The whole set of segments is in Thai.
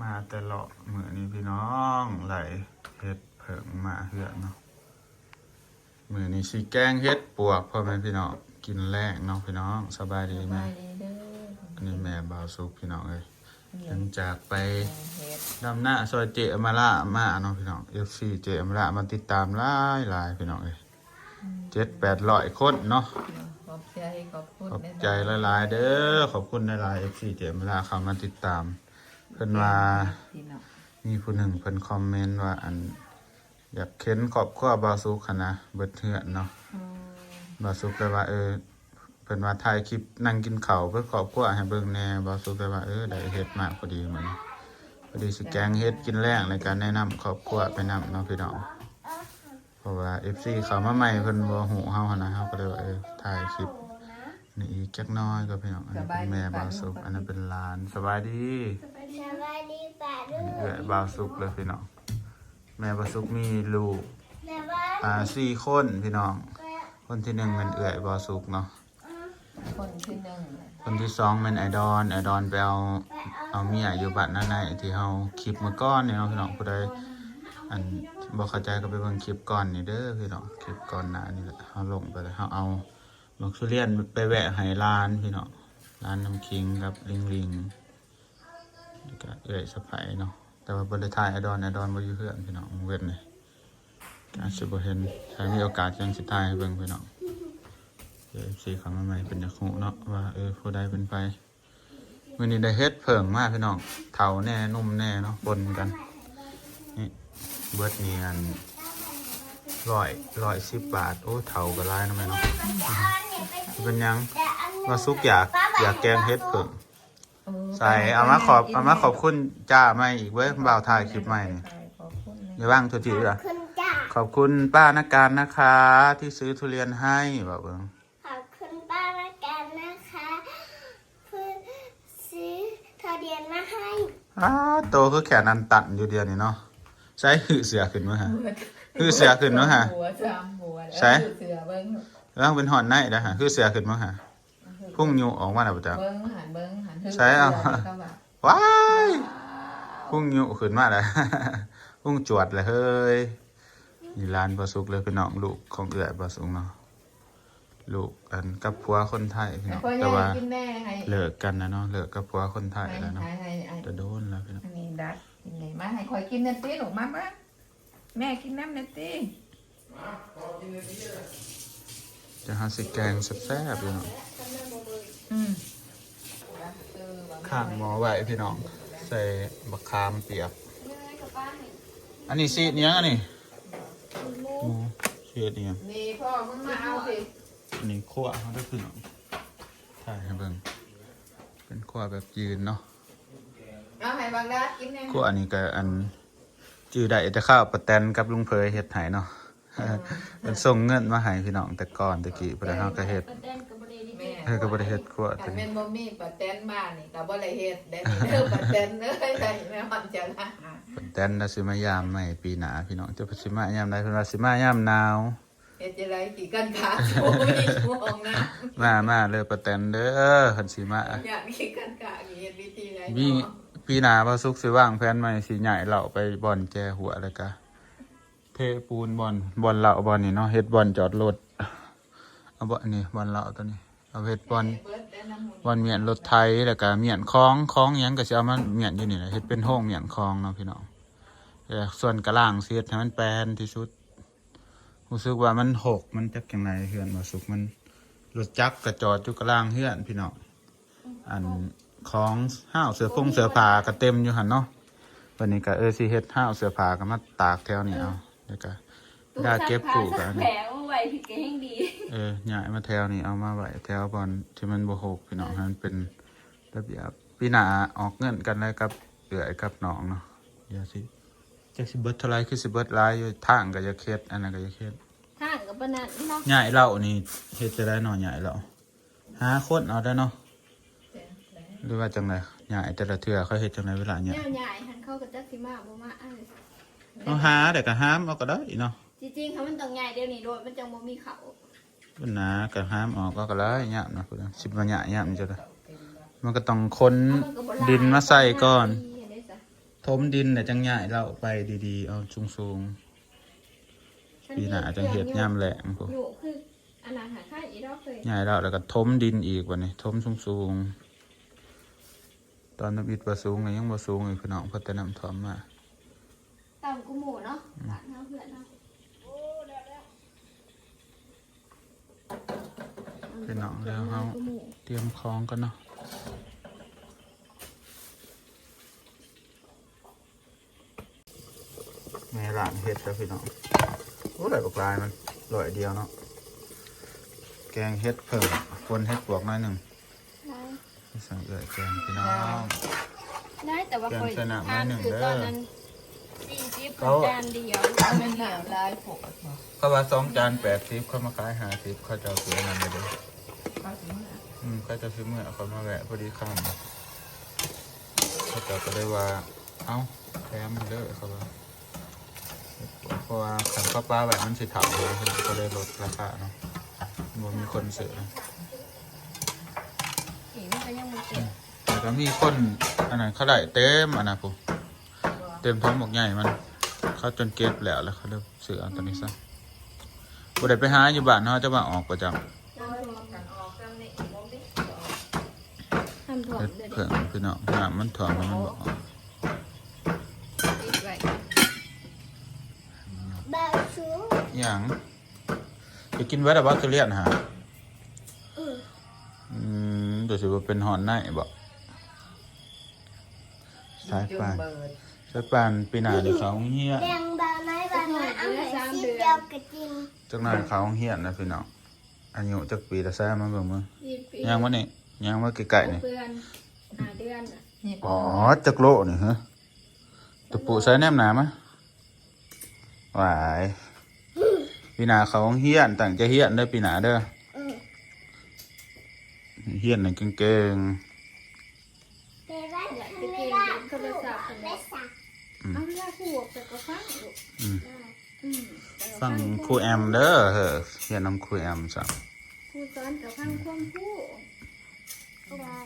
มาแต่เลาะเหมือนี้พี่น้องไหลเฮ็ดเผิงมาเหือนเนาะมือนี้สิแกงเฮ็ดปวกพ่อแม่พี่น้องกินแรกเนาะพี่น้องสบายดีไหมไปดีเด้ออันนี้แม่บ่าวสุกพี่น้องเอ้ยหลังจากไปเฮ็ดดำหน้าซอยเจอมาละมาเนาะพี่น้อง FC เจอมาละมาติดตามหลายหลายพี่น้องเอ้ยเจ็ดแปดร้อยคนเนาะขอบใจขอบคุณขอบแม่ใจหลายๆเด้อขอบคุณหลายๆ FC เจอมาละเข้ามาติดตาม เพิ่นว่าพี่น้องมีผู้หนึ่งเพิ่นคอมเมนต์ว่าอัน อยากเค้นครอบครัวบาสุกหั้นนะเบิดเทือนเนาะอืมบาสุกเลยว่าเออเพิ่นว่าถ่ายคลิปนั่งกินข้าวเพื่อครอบครัวให้เบิ่งแหน่บาสุกเลยว่าเออได้เฮ็ดมากพอดีเหมือนพอดีสิแกงเฮ็ดกินแรงในการแนะนำครอบครัวไปนำเนาะพี่น้องเพราะว่า FC เขามาใหม่เพิ่นบ่ฮู้เฮาหั้นนะเฮาก็เลยว่าเออถ่ายคลิปนี่อีกจักหน้อยก็พี่น้องอันนี้เป็นแม่บาสุกอันนั้นเป็นหลานสบายดี ส เอื้อยบาสุกเลยพี่น้อง แม่บาสุกมีลูก แม่ว่าอ่าสี่คนพี่น้อง คนที่หนึ่งเป็นเอื่อยบอสุกเนาะ คนที่หนึ่งน่ะคนที่สองเป็นไอดอนไอดอนไปเอาเอาเมียอยู่บ้านนั่นในที่เฮาคลิปเมื่อก้อนเนี่ยเนาะพี่น้องผู้ใดอันบ่เข้าใจก็ไปเบิ่งคลิปก่อนนี่เด้อพี่น้องคลิปก่อนหน้านี่แหละเฮาลงไปเลยเฮาเอาบักทุเรียนไปแวะให้ร้านพี่น้องร้านน้ำคิงกับลิงลิง แล้วก็เอื่อยสะไพเนาะแต่ว่าบ่ได้ถ่ายอดอนอดอนบ่อยู่เพื่อนพี่น้องเว้นนี่อาจสิบเห็นถ้ามีโอกาสจังสิถ่ายให้เบิ่งพี่น้องเอฟซีเขามาใหม่เป็นจักหูเนาะว่าเออผู้ใดเป็นไปมื่อนี้ได้เฮ็ดเผิงมากพี่น้องเถาแน่นุ่มแน่เนาะปนกันนี่เบิร์ดนี่อันร้อยร้อยสิบบาท โอ้เถาก็ร้ายนะแม่เนาะเป็นยังว่าซุกอยากอยากแกงเฮ็ดเผิง ใส่เอามาขอบเอามาขอบคุณจ้าไม่อีกเว้ยบ่าวถ่ายคลิปใหม่นี่ขอบคุณอย่าว่างทุจีด้วยคุณจ้าขอบคุณป้านักการนะคะ ที่ซื้อทุเรียนให้บอกเบิ่งขอบคุณป้าละกันนะคะเพื่อซื้อทอเดียนมาให้อ้าโตคือแขนอันตันอยู่เดียวนี่เนาะใช้หือเสือขึ้นมั้ยฮะคือเสือขึ้นเนอะฮะหัวจามหัวใช่เออเสือเบิ้งแล้วเป็นหอนได้นะฮะคือเสือขึ้นมั้งฮะพุ่งยูออกมาแล้วปะจ๊ะเบิ้งหันเบิ้งหัน ใช่เอาสืก็แบบว้ายพุ่งยูขึ้นมาแล้วพุ่งจวดเลยเฮ้ยนี่ร้านปลาสุกเลยพี่น้องลูกของเอื้อยปลาสุกเนาะลูกอันกับผัวคนไทยพี่ไอ้น้องพ่อแต่ใหญ่ว่ากินแน่ให้เลิกกันนะเนาะเลิกกับผัวคนไทยให้แล้วเนาะให้ให้ให้จะโดนแล้วพี่น้องอันนี้ดัดกินไงมาให้คอยกินเนตตี้หนูมาปะแม่กินน้ำเนตตี้จะหาสิแกงแซ่บๆพี่น้องอืม ข้างหมอไว้พี่น้อง ใส่บักคามเปียก อันนี้ซีดเนี้ยอันนี้หมูซีดเนี้ยนี่พ่อมึงมาเอาสิอันนี้ขั้วเขาได้พี่น้องถ่ายให้เบิ่งเป็นขั้วแบบยืนเนาะเอาให้บางดัดกินแน่ขั้วอันนี้ก็อันจือได้แต่ข้าวปะแตนกับลุงเพยเฮ็ดให้เนาะเป็นส่งเงินมาให้พี่น้องแต่ก่อนตะกี้บ่ได้เฮาก็เฮ็ดแม่ เฮาก็บ่ได้เฮ็ดขั้วถ้าตัวแม่นี้นบ่มีปะแตนบ้านนี่ก็บ่ได้เฮ็ดได้นี่เด้อปะแตนเอ้ยได้แม่ฮอดจะละปะแตนน่ะสิมายามใหม่ปีหน้าพี่น้องจะสิมายามใดเพิ่นว่าสิมายามหนาว เฮ็ดจังไดกี่กันขาโอ้ยช่วงนะมามาเลยปะแตนเด้อเพิ่นสิมาอยากกี่กันขาเฮ็ดวิธีไหนมีเนาะปีหน้าบ่สุกสิว่างแผนใหม่สิใหญ่เราไปบ่อนแจหัวแล้วก็เทปูนบ่อนบ่อนเหล่าบ่อนนี่เนาะเฮ็ดบ่อนจอดรถเอาบ่อนนี่บ่อนเหล่าตัวนี้ เอาเฮ็ดบ่อนเบิดได้น้ำมันบ่อนเมียนรถไทยแล้วก็เมียนคลองคลองหยังก็สิเอามาเมียนอยู่นี่แหละเฮ็ดเป็นห้องเมียนคลองเนาะพี่น้องแต่ส่วนกระล่างเสียดให้มันแปลนที่สุดรู้สึกว่ามันหกมันจักจังไดเฮือนบ่สุกมันรถจักรก็จอดอยู่กระล่างเฮือนพี่น้องอันของห้าวเสือพงเสือผาก็เต็มอยู่หั่นเนาะวันนี้ก็เออสิเฮ็ดห้าวเสือผาก็มาตากแถวนี้เอาแล้วก็ได้เก็บกูก็อัน แผนี้ลไว้ที่เก่งดีเออย้ายมาแถวนี้เอามาไว้แถวบอลที่มันบ่หกพี่น้องให้มันเป็นระเบียบพี่หนาออกเงินกันเลยกับเอือยกับน้องเนาะเดี๋ยวสิจักสิเบิดเท่าไรคือสิเบิดหลายอยู่ทางก็จะเค็ดอันนั้นก็จะเค็ดห่างกับปนันเนาะใหญ่เหล่านี่เฮ็ดจะได้เนาะใหญ่เหล่าหาคนเอาได้เนาะหรือว่าจังไดใหญ่แต่ละเทื่อเขาเฮ็ดจังไดเวลาใหญ่แนวใหญ่หันเข้ากับจักสิมาบ่มาเอ้ยเอาหาแต่ก็ห้ามเอาก็ได้เนาะ จริงๆเขามันต้องใหญ่เดี๋ยวนี้โดดมันจังบ่มีเขาปัญหาก็ห้ามออกก็ก็ได้ยามนะพุ่นน่ะสิบ่ยะยามนี่จะได้มันก็ต้องค้นเอามันก็บ่หลายดินมาใส่ก่อนเห็นได้ซะถมดินแต่ะจังใหญ่เราไปดีๆ เอาสูงๆปีหน้าจังเห็ดย่ำแหลงพวกอยู่คืออันนั้นหาค่าอีดอกเลยใหญ่แล้วแล้วก็ถมดินอีกวันนี้ถมสูงๆตอนน้ำอิดบ่สูงเลยยังบ่สูงเลยพี่น้องเพราะแต่น้ำท่วมมาต่ำกูหมูเนาะบ้านเนาะเพื่อนเนาะ พี่น้องแล้วเฮาเตรียมของกันเนาะแม่หลานเฮ็ดแล้วพี่น้องโอ้ได้บักลายมันลอยเดียวเนาะแกงเฮ็ดเพิ่มคนเฮ็ดบวกน้อยหนึ่งสั่งเอือแกงพี่น้องได้แต่ว่าแกงคยชนะทานไว้หนึ่งคือเด้อตอนนั้นสี่สิบเขาจานเดียวเป็นหนาวลายผกบ่เขาว่าสองจานแปดสิบเขามาขายหาสิบเขาจะเสียนั่นไปเลย ก็ถึงอืมเขาจะซื้อเมื่อเขามาแวะพอดีข้ามเขาจะก็ได้ว่า เอ้าแถมมันเด้อเขาว่าเพราะว่าขันข้าวปลาแบบมันสิถามเลยก็เลยลดราคาเนาะมันมีคนซื้ออีกมันก็ยังบ่เสร็จแต่ก็มีคนอันนั้นเขาได้เต็มอันนั้นปุ๊เต็มท้องหมกใหญ่มันเขาจนเก็บแล้วแล้วเขาเลยซื้อเอาตัวนี้ซะบ่ได้ไปหาอยู่บ้านเขาจะมาออกประจำ น้ำท่วม กันออกกันในอีกบ่มี น้ำท่ วมเฮ็ดเดี๋ยวเพิ่งพี่น้องน้ำมันถ่วมแล้วมันบอกปิดไว้แบบสูงอหย่างจะกินไว้แต่ว่าทุเรียนหาอืออืมเดี๋ยวสิว่าเป็นหอนในบ่สายจุ่มปานเบิดสายปานปีหน้าเดี๋ยวเขาเฮียแดงบาน้อยบาน้อยเอาให้ซีเดียวกระจิมจักหน่อยเขาเฮียนะพี่น้องอายุจักปีละแซ่มาเบิ่งมึงยี่ปียังวะนี่ ยังว่าไก่ๆนี่เพื่อนหาเดือนน่ะนี่อ๋อจักโลนี่ฮะตะปูใส่แนมหนามะหวายปีหน้าเขาเฮียนตั้งใจเฮียนเด้อปีหน้าเด้ออือเฮียนน่ะเก่งแต่ว่าไม่ได้คือไม่สักเอาเวลาคู่แต่ก็ฟังลูกๆอืมอืมแต่ก็ฟังครูแอมเด้อเฮ้อเฮียนนำครูแอมจ้ะครูสอนกับฟังความคู่ได้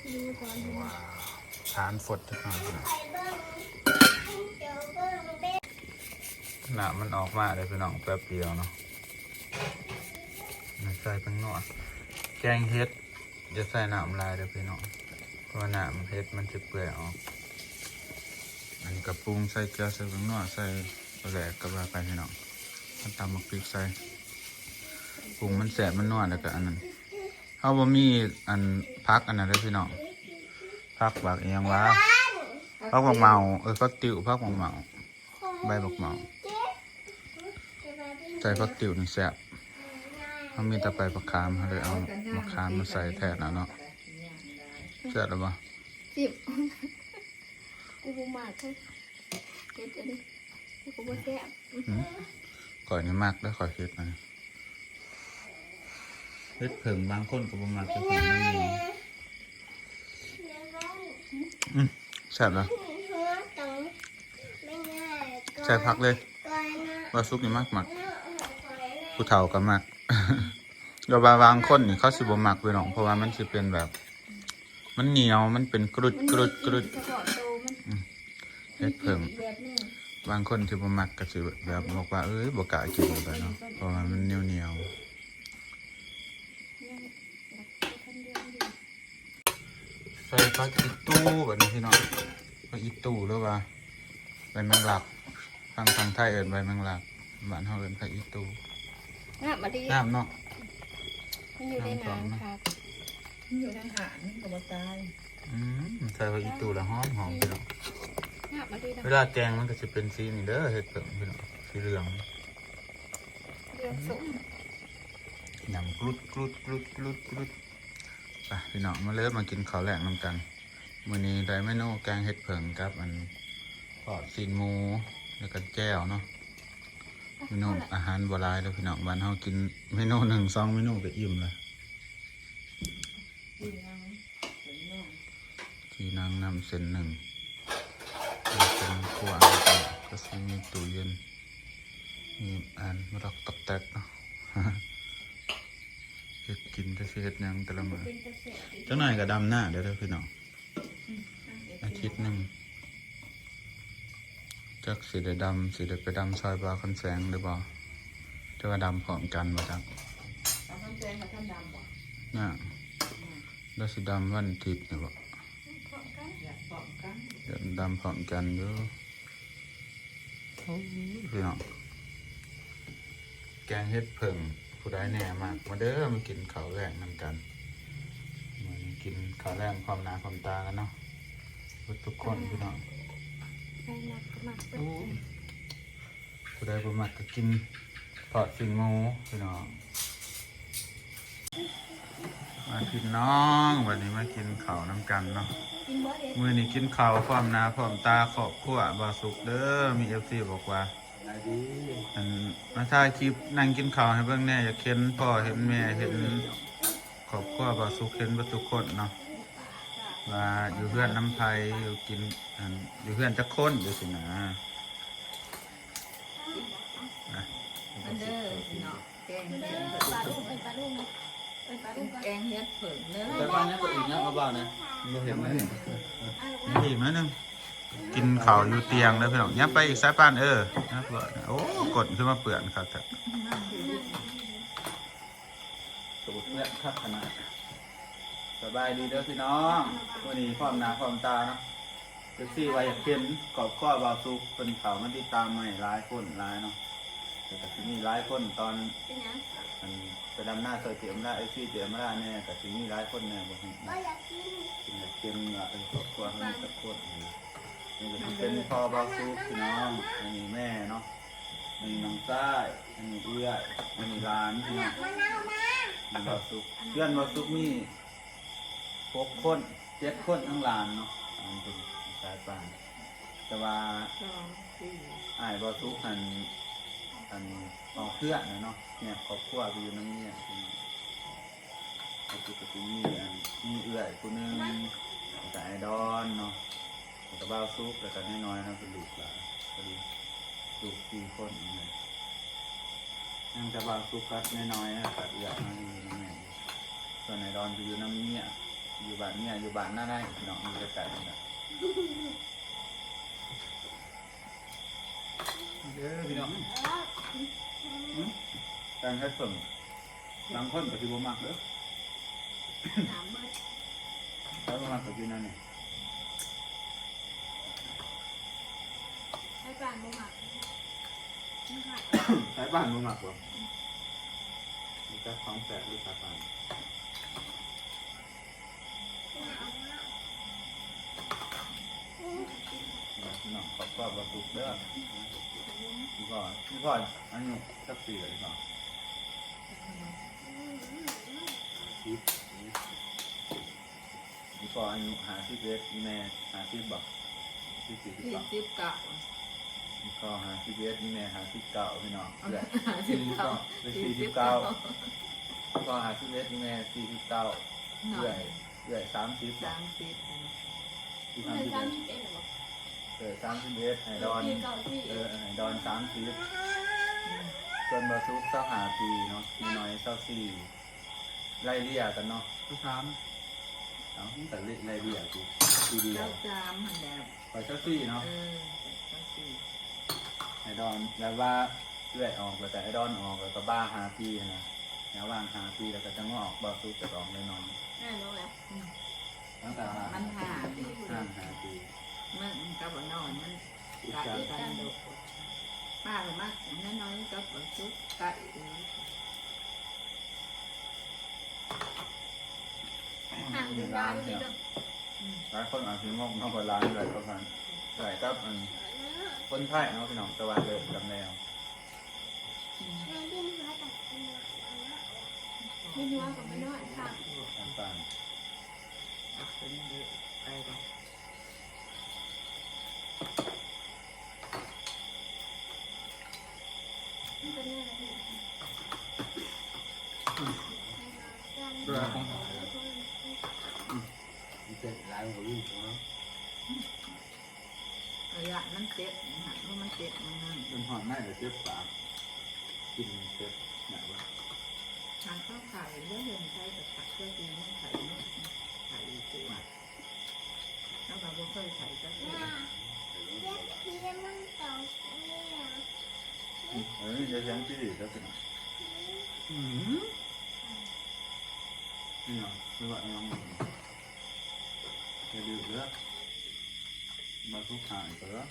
ไป ทานฝดทุกหน่อยพี่น้องไปเบิ้งเดี๋ยวเบิ้งเบ็ดหนามันออกมาเลยพี่น้องแป๊บเดียวเนาะใส่เป็นนวดแกงเฮ็ดจะใส่น้ำลายเด้อพี่น้องเพราะว่าน้ำเฮ็ดมันจะเปื่อยออกอันกับปรุงใส่เกลือใส่เป็นนวดใส่แหลกกับาไปพี่น้องมันตำมักพริกใส่ปรุงมันแสบมันนวดแล้วก็อันนั้นเขาบ่มีอันพักอันนั้นเลยพี่น้อง พักบักเอียงวะพักบักเมาเออพักติวพักบักเมาใบบักเมาใส่พักติวนี่แซ่บเขามีแต่ใบบักขามเขาเลยเอามะขามมาใส่แทนนะเนาะแซ่บหรือเปล่าสิบกูบ่มากเลยเฮ็ดอันนี้กูก็บ่แซ่บก่อยนี่มากแล้วก่อยเฮ็ดนะเฮ็ดเผิงบางคนก็บ่มักเฮ็ดเผิงมันมี อืมแซ่บแล้วใส่พักเลยว่าซุกนี่มากมักผู้เฒ่าก็มักแล้วบาบางคนนี่เขาสิบ่มักไปหรอกเพราะว่ามันสิเป็นแบบ มันเหนียวมันเป็นกรุดกรุดกรุดเฉพาะโตมันเฮ็ดเผิงอีกแบบหนึงบางคนที่บ่มักก็สิแบบบอกว่าเอ้ยบ่กล้ากินไปเนาะเพราะว่ามันเหนียวเหนียว ยังรักกันเดือนอยู่ ๆใส่ผักอีตู้แบบนี้พี่น้องผักอีตู้หรือว่าใบแมงลักทางทางไทยเอิ้นใบแมงลักบ้านเฮาเอิ้นผักอีตู้งามมาดีน้ำเนาะมันอยู่ในน้ำครับอยู่ทางหารนี่ก็บ่ตายอืมใส่ผักอีตู้แล้วหอมหอมพี่น้องงามมาดีนะเวลาแกงมันก็สิเป็นสีนี่เด้อเฮ็ดเพิ่งพี่น้องสีเหลืองเดือดสุกยำกรุดกรุดกรุดกรุดกรุด ไปพี่น้องมาเริ่มากินข้าวแลกนํกันมื้อนี้ได้เมนูแกงเฮ็ดเผิงกับ อันทอดซีนหมู แล้วก็แจ่วเนาะเมนูอาหารโบราณแล้วพี่น้องบ้านเฮากินเมนูหนึ่งสองเมนูก็อิ่มเลยกินยังเป็นน้องที่นางนำเส้นหนึ่งแล้วเป็นขวอะไรก็จะมีตู้เย็นมีอันมะดอกตกแตกเนาะเฮ็ดกินจะ สิเฮ็ดหยังแต่ละมื้อเป็นกระแสดีจังหน่อยก็ดำหน้าเด้อเด้อพี่น้องทิศหนึ่งจักสีได้ดำสีได้ไปดำซอยบาคอนแสงหรือเปล่าจะว่าดำพร้อมกันบ่จักเอาท่านแจ้งกับท่านดำบ่น่ะแล้วสีดำวันอาทิศนี่บ่อยากตอบกันเดี๋ยวดำพร้อมกันอยู่โอ้ยพี่น้องแกงเฮ็ดเพิ่ง ผู้ใดแหน่มากมาเด้อมากินข้าวแรงนำกันมากินข้าวแรงความหนาความตากันเนาะทุกคนพี่น้องไปหนักหนักไปผู้ใดบ่มักก็กินทอดฟินหมูพี่น้องมาพี่น้องวันนี้มากินข้าวน้ำกันเนาะกินบ่เด็กมื้อนี้กินข้าวพร้อมหน้าพร้อมตาครอบครัวบ่สุกเด้อมี FC บอกว่า อันมาถ่ายคลิปนั่งกินข้าวให้เบิ่งแหน่อยากเห็นพ่อเห็นแม่เห็นครอบครัวบ่สุกเห็นบ่ทุกคนเนาะว่าอยู่เพื่อนน้ำไผอยู่กินอันอยู่เพื่อนจักคนอยู่สินะอันเด้อพี่น้องแกงเฮ็ดปลาลูกเป็นปลาลูกเป็นปลาลูกแกงเฮ็ดเผิงเนื้อไปบ้านนี้ก็อีกนะมาบ้านนะบ่เห็นไหมนี่อีกน้อยหนึง กินข้าวอยู่เตียงแล้วพี่น้องยับไปอีกสายปานเออนะเพื่อนโอ้กดขึ้นมาเปื่อนครับแต่สูตรเพื่อนครับขนาดสบายดีเด้อพี่น้องวันนี้พร้อมหน้าพร้อมตาเนาะเจ็ซี่ไว้อยากเห็นกรอบข้อบาวซุกเป็นเขามันติดตามมาให้หลายคนหลายเนาะแต่ก็สิมีหลายคนตอนเป็นยังอันไปดำหน้าซอยเตียมได้ไอซี่เตียมได้แน่แต่ทีนี้หลายคนแน่บอกให้ ก็อยากกินกินแบบเค็มอะเออครอบครัวเขามีสักคนนี่ก็สิ เป็นพ่อบาซุกพี่น้องอันนี้แม่เนาะอันนี้น้องซ้ายอันนี้เอื้อยอันนี้ร้านพี่น้องมีบาซุกเพื่อนบาซุกมีหกคนเจ็ดคนทั้งหลานเนาะอันเป็นสายป่านแต่ว่าสองสี่อ้ายบาซุกหันอันออกเพื่อนนะเนาะเนี่ยครอบครัวไปอยู่น้ำเนี่ยปก็คือก็คือมีอันมีเอื่อยคนนึงแต่ดอนเนาะ แล้วก็บ้าซุปแล้วก็น้อยๆนะเป็นลูกหลานก็ลูกลูกสี่คนอย่างเงี้ยนั่งจะบ้าซุปก็น้อยๆนะกับเอื่อยมาอยู่น้ำแม่อยู่ส่วนไอดอนไปอยู่น้ำเนี่ยอยู่บ้านเนี่ยอยู่บ้านหน้าได้พี่น้องมีไก่ๆนะเด้อพี่น้องการให้ส่งบางคนก็ที่บ่มักเด้อน้ำเบิดแล้วมากับกินนั่นเนี่ย ให้ปลาบ่หมักนี่ค่ะสายบ้านมึงหมักบ่มีจักของแสบหรือสายบ้านพี่น้องขอบคุณบะตุกเด้อพี่พ่อพี่พ่ออายุสักปีเลยพี่พ่อพี่พ่ออายุหาสิบเอ็ดแม่หาสิบบ่สิบสี่สิบสี่บ่สิบเก้า พี่พ่อหาสิบเอ็ดแม่หาสิบเก้าพี่น้องเพื่อนห้าสิบเก้าเป็นสี่สิบเก้าก็หาสิบเอ็ดแม่สี่สิบเก้าหน่เรื่ออยยเรื่อยสามสิบสามสิบที่สามสิบเอ็ดเออสามสิบเอ็ดไอดอนเออไอดอนสามสิบส่วนบาซุกเศร้าหาปีเนาะมีน้อยเศร้าสี่ไล่เลี่ยกันเนาะทุกครั้งเอาแต่ไล่เลี่ยกูทีเดียวเจ้าวจามหันแล้วไปเศร้าสี่เนาะ เออเจ้าสี่ ไอ ดอนแล้วว่าเลื่อยออกแล้วแต่ไอดอนออกแล้วก็บ้าหาปีนะแล้วว่างหาปีแล้วก็จะงอกบาซุกจะออกแน่นอนแม่รู้แล้วตั้งแต่มันหาห้างหาปีมันกับว่านอนมันไก่กันโดดป้าเลยมากน้อยๆกับว่าซุปไก่ห่างกันยาวอยู่เด้อหลายคนอาจจะงงนอกร้านเลยประมาณใส่กับอัน คนไทยเนาะพี่น้องตะวันเลยจำแนวแม่ดิ้นหัวตัดกินนะไม่นัวกับไม่น้อยค่ะน้ำตาลเป็นเด็กไปกันมันเป็นยังไงด้วยระยะมันเจ็บหันว่ามัน เป็ดมันนั่นมันหอนไม่เหรเจ็บปากกินเจ็บหนาวะทางข้าวไข่เมื่อเย็นใช้กับตักเครื่อกินเมื่อไข่เมื่ไข่เจ็บถ้าเราไม่เคยไข่ก็ได้เย็บเพี่ยมันต่อเนี่ยเออจะยังที่ดีแล้วสิอืมนี่เหรอไม่ไหว่าน้องจะดื้อเยอะมาทุกข์หายไปแล้ว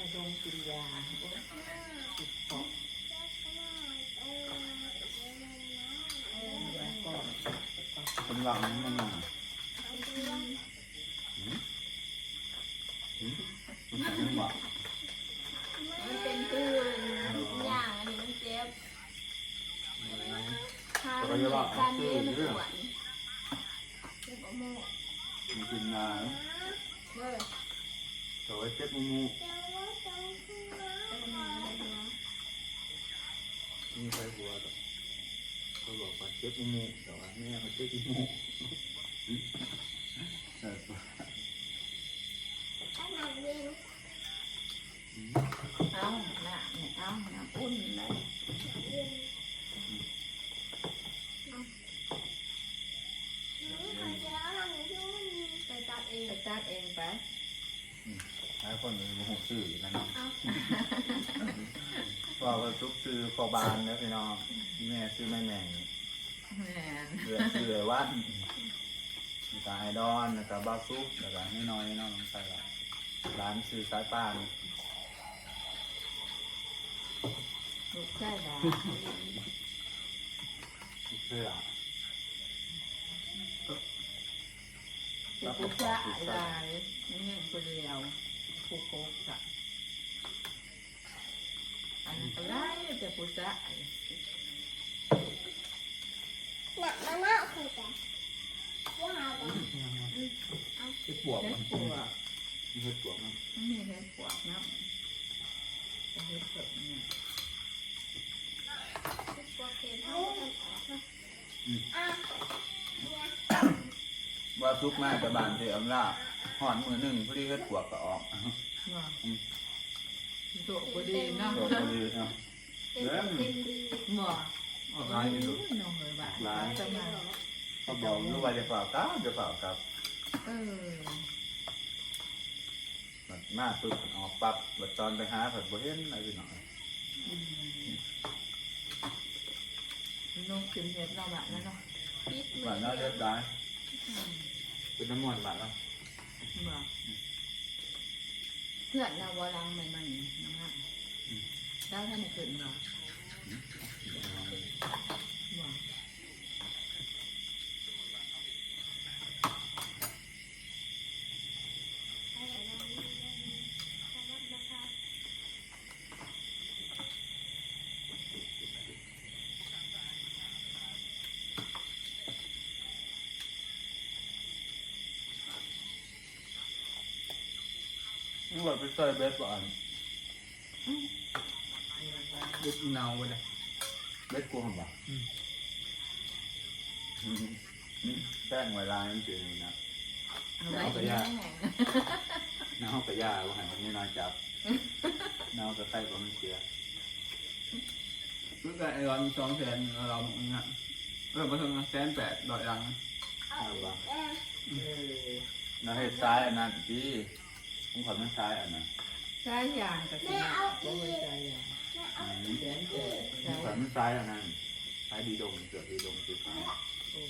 ไปโรงกินยาโอ้ยติดปอกยาก่อนคนหลังนี่มันมันมันใส่ไม่หวานมันเป็นตู้อย่างอันนี้มันเจ็บทางมันเหมือนกันเลยมันปวดเจ็บเอาโม่มันกินงานเด้อแต่ว่าเจ็บมูมู เออมันมันมัน มีใครหัวต่เขาบอกว่าเจ็บมูมูแต่ว่าแม่เขาเจ็บมูมูเออเอาหน้าเนี่ยเอาน้ำอุ่นเลยไปตัดเองไปตัดเองไปหลายคนมีมูหูสื่อนะเนาะเอา ว่าว่าทุกซื้อคอบานแล้วพี่น้องแม่ซื้อแม่แมงแม่นเรือซื้อเลยวันแล้วก็ไอดอนแล้วก็บ้าซุปแล้วก็น้อยๆเนาะใส่ละร้านซื้อสายป่านลูกใช่ด่าเสื้อจะปุชะลายนี่เงี้ยคนเดียวผูกโคกอะ อันนั้นก็ได้จะปุชะหนักมากคือแต่ว่าเฮ็ดปวกเฮ็มัดนปวกเฮ็ดปวกมันมีเฮ็ดปวกนะเฮ็ดปวกเนี่ยตัวเค็มให้มันออกนะอะว่าซุปมาแต่บานเทอำลาหอนมือหนึ่งพอดีเฮ็ดปวกก็ออก ว่าตัวก็ดีนะโดนพอดีเนาะเต็มเต็มดีว่าออกร้ายอยู่น้องเลยบ้าจะมาเขาบอกรู้ว่าจะเปล่าก้าจะเปล่ากับเออแบบมาปึ๊บออกปั๊บแบบตอนไปหาผัดบ่เห็นอะไรพี่น้องน้องกินเฮ็ดเราแบบนั้นเนาะปิดมืบ้านเราเรียบร้อยเป็นน้ำมันบ้านเราว่า เพื่อนเราวลังใหม่ๆนะฮะแล้วท่านขึ้นว่าว่า นี่ว่าไปใส่เบสบ้านเบสเนาไปเลยเบสกวงบ่แป้งไวลาจริงๆนะเอาไว้ที่แห้งน้ากับย่าว่าหันวันนี้นอนจับน้ากับไส้ก็มันเสียรู้แต่ไอ้ร้อนสองแสนเราเงี้ยเออมาถึงแสนแปดดอยรังเอาบ่เออเออน้าเฮ็ดซ้ายอันนั้นพี่ ผมขอมันซ้ายอันนั้นใช้ยางกับสิโอ้ยใช้ยางอืมแสนเจ็ดผมใช้ขอมันซ้ายอันนั้นซ้ายดีดงเกือบดีดงคือซ้ายโอ้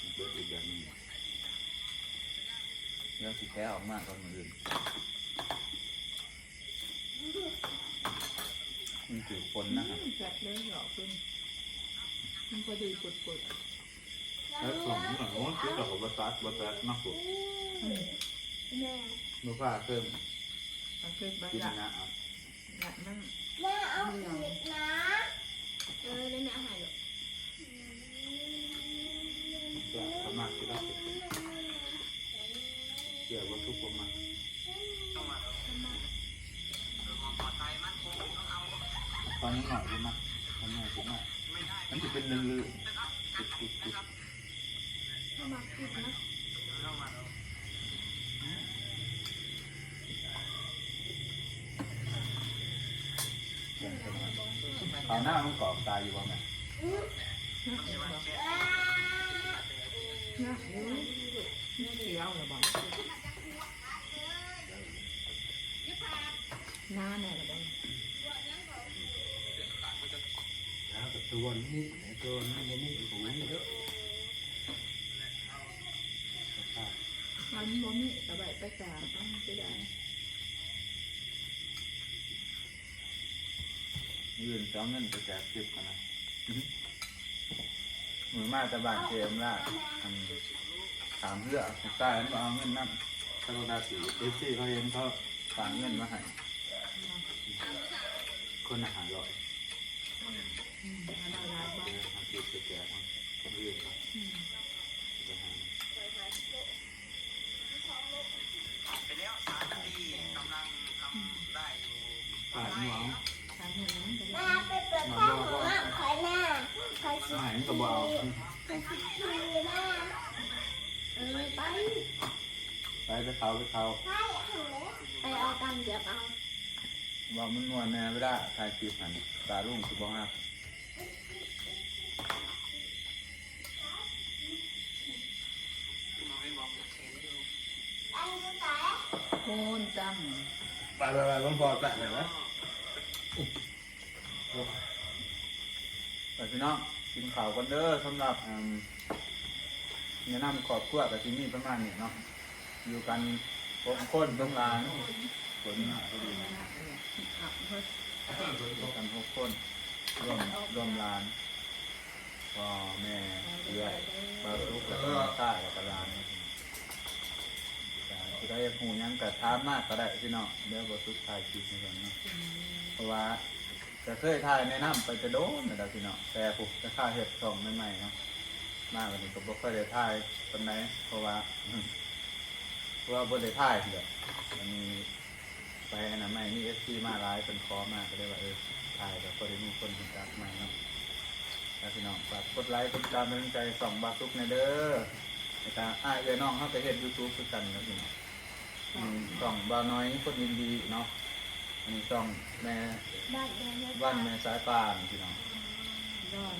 มันเกิดอีกอย่างหนึงแล้วสิแค่ออกมากกว่ามืออื่นมันถือคนนะครับ จัดเลยหรอคุณมันพอดีปุดปุดแล้วของที่หน่อยว่าคือกับวัตถุวัตถุมากกว่าแม่เมื่ อว่าเพิ่มมันคือบ้ากินละนะอะละนั่งแม่เอาผิดนะเออนั่นน่ะหายหรอกจะสามารถที่จะเกี่ยวกับทุกคนมาตอนนี้หน่อยดีมากตอนนี้ผมอะมันจะเป็นลื่นๆติ เอาหน้ามันกรอบตายอยู่ว่าไงน่าเขียวน่าเขียวระบายหน้าแะบานกับตัวนี่ตัวนี่นี่หูนี่เยอะมันบ่มีระบายไปตามต้องไปได้ ยืนจ้องเงินไปแจกคลิปกันนะเหมือนมาแต่บ้านเกมละอันถามเพื่อผมกล้าอันว่าเอาเงินนั่นถ้าเราได้สีเอฟซีเขาเห็นเขาฝากเงินมาให้คนอาหารอร่อยอืมอันนั้นหลายบ่เดี๋ยวทำกิจแจกมันคนอื่นเขาอืมจะให้ขาดหวัง ก็บ่เอาคอยสิทีหน้าเออไปไปไปเขาไปเขาใช่หันเลยไปเอากันเดี๋ยวเอาบอกมันนวลแน่ไม่ได้ถ่ายคลิปหันตาลุ่งสิบอกฮักอันนี้สายโคนจังไปไปไปต้องพอแตะหน่อยนะแต่พี่น้อง กินข่าวกันเด้อสำหรับแนะนำขอบครัวกับที่นี่ประมาณนี้เนาะอยู่กันหกคนตรงร้านฝนมาพอดีนะอะเพิ่นอยู่กันหกคนรวมรวมร้านพ่อแม่เพื่อนบารุกแล้วก็ข้าแล้วก็ร้านจะได้หูยังกระทามากก็ได้พี่น้องเดี๋ยวบทุกทายคลิปนี้ก่อนเนาะเพราะว่า จะเคยถ่ายแนะนำไปจะโดนนะพี่เนาะแต่ผมจะค่าเห็ดสองใหม่ๆเนาะมากกว่านี้ก็บ่ค่อยได้ถ่ายตอนไหนเพราะว่าเพราะว่าบ่ได้ถ่ายเดียวมันมีไปอันนั้นใหม่มีเอฟซีมาหลายเป็นคอมาก็เลยว่าเออถ่ายแต่พอได้มีคนเห็นจักใหม่เนาะแล้วพี่น้องฝากกดไลค์กดติดตามเป็นกำใจส่องบาซุกในเด้อในการอ้ายเอ้ยน้องเขาไปเห็นยูทูบคือกันนะพี่น้องอืมส่องบาน้อยคนยินดีเนาะอันนี้ส่องแม่ บ้านแดงเนี่ยวันแม่สายปานพี่น้องยอด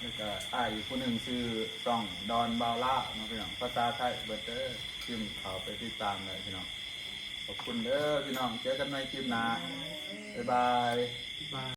แล้วก็อ้ายอีกผู้หนึ่งชื่อซ่องดอนบาวล่าเนาะพี่น้องภาษาไทยเบิร์เตอร์พิมพ์เขาไปติดตามเลยพี่น้องขอบคุณเด้อพี่น้องเจอกันในคลิปหน้าบ๊ายบาย บาย